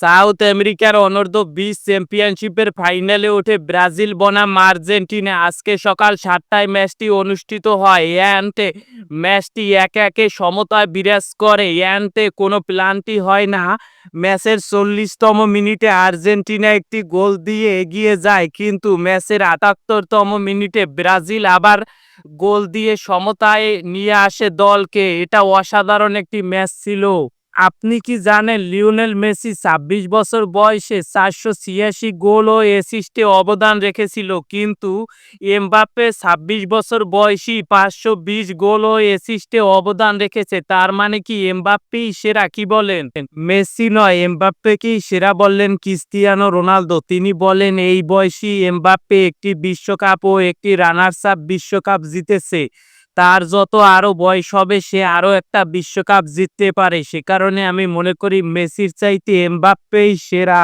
South আমেরিকার অনূর্ধ্ব বিশ চ্যাম্পিয়নশিপের ফাইনালে ওঠে ব্রাজিল বনাম আর্জেন্টিনা আজকে সকাল সাতটায় ম্যাচটি অনুষ্ঠিত হয়। এয়ান্তে ম্যাচটি একে একে সমতায় বিরাজ করে। এয়ান্তে কোনো প্লান্টি হয় না। ম্যাচের চল্লিশতম মিনিটে আর্জেন্টিনা একটি গোল দিয়ে এগিয়ে যায়, কিন্তু ম্যাচের আটাত্তরতম মিনিটে ব্রাজিল আবার গোল দিয়ে সমতায় নিয়ে আসে দলকে। এটা অসাধারণ একটি ম্যাচ ছিল। আপনি কি জানেন লিওনেল মেসি ছাব্বিশ বছর বয়সে চারশো ছিয়াশি গোল ও অ্যাসিস্টে অবদান রেখেছিল, কিন্তু এমবাপ্পে ছাব্বিশ বছর বয়সী পাঁচশো বিশ গোল ও অ্যাসিস্টে অবদান রেখেছে, তার মানে কি এমবাপ্পেই সেরা কি বলেন? মেসি নয়, এমবাপ্পেকেই সেরা বললেন ক্রিস্তিয়ানো রোনালদো। তিনি বলেন, এই বয়সী এমবাপ্পে একটি বিশ্বকাপ ও একটি রানার্স আপ বিশ্বকাপ জিতেছে। তার যত আরও বয়স হবে, সে আরও একটা বিশ্বকাপ জিততে পারে। সে কারণে আমি মনে করি, মেসির চাইতে এমবাপ্পেই সেরা।